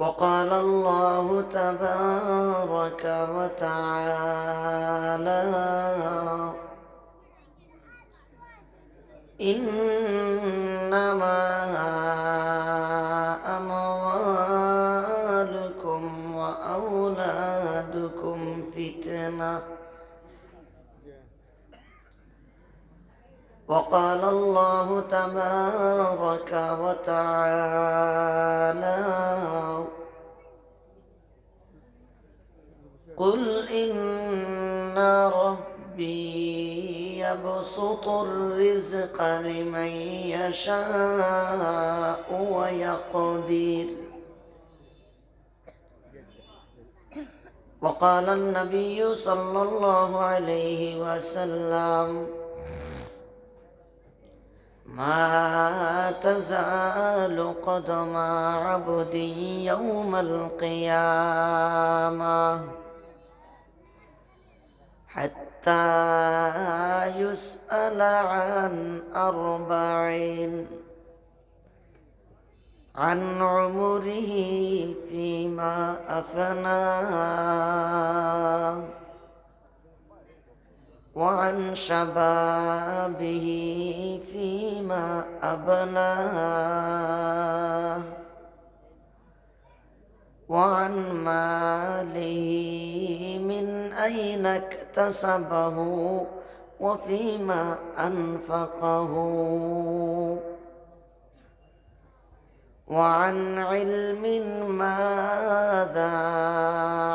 وقال الله تبارك وتعالى وقال الله تبارك وتعالى قل إن ربي يبسط الرزق لمن يشاء ويقدر. وقال النبي صلى الله عليه وسلم ما تزال قدم عبد يوم القيامة حتى يسأل عن أربعين عن عمره فيما أفناه وعن شبابه أبناه وعن ماله من أين اكتسبه وفيما أنفقه وعن علم ماذا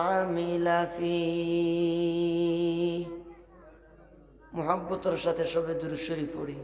عمل فيه محبت رشاة شبه درشري فريه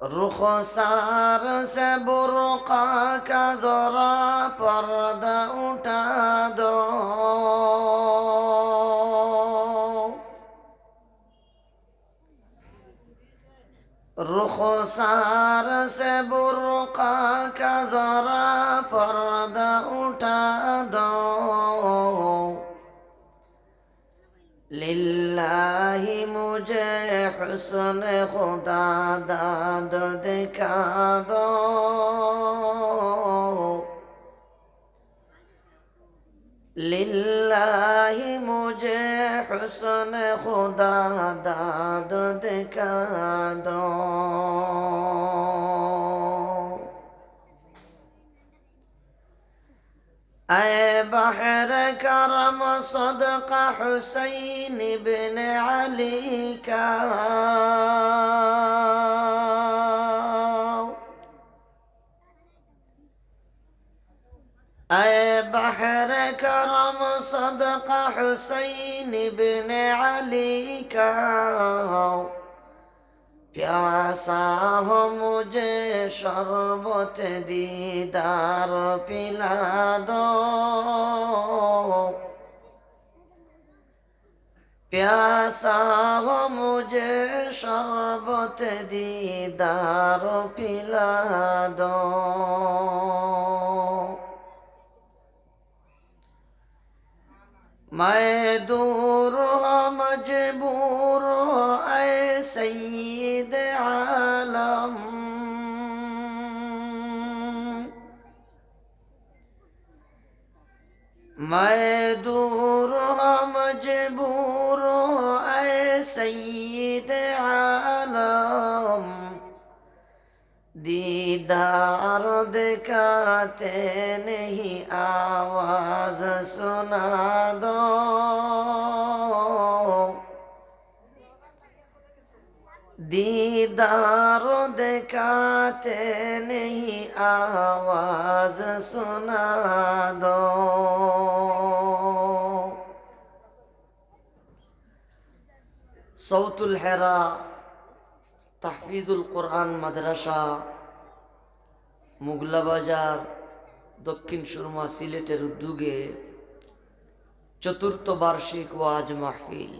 रुखसार से बुरका का दौरा पर्दा उठा दो रुखसार से बुरका का दौरा पर्दा उठा الہی مجھے حسن خدا داد دکھا دو للہ مجھے حسن خدا داد دکھا دو اے بحر كرم صدق حسين بن علي كاو أي بحر كرم صدق حسين بن علي كاو प्यासा हो मुझे शरबत दीदार पिला दो प्यासा हो मुझे शरबत दीदार पिला दो मैं दूर میں دور ہاں مجبور اے سید عالم دیدار دکھاتے نہیں آواز سنا دو دیدار دکھاتے نہیں آواز سنا دو সৌতুল হেরা তাহফিদুল কোরআন মাদ্রাসা, মুগলা বাজার, দক্ষিণ সুরমা সিলেটের উদ্যোগে চতুর্থ বার্ষিক ওয়াজ মাহফিল।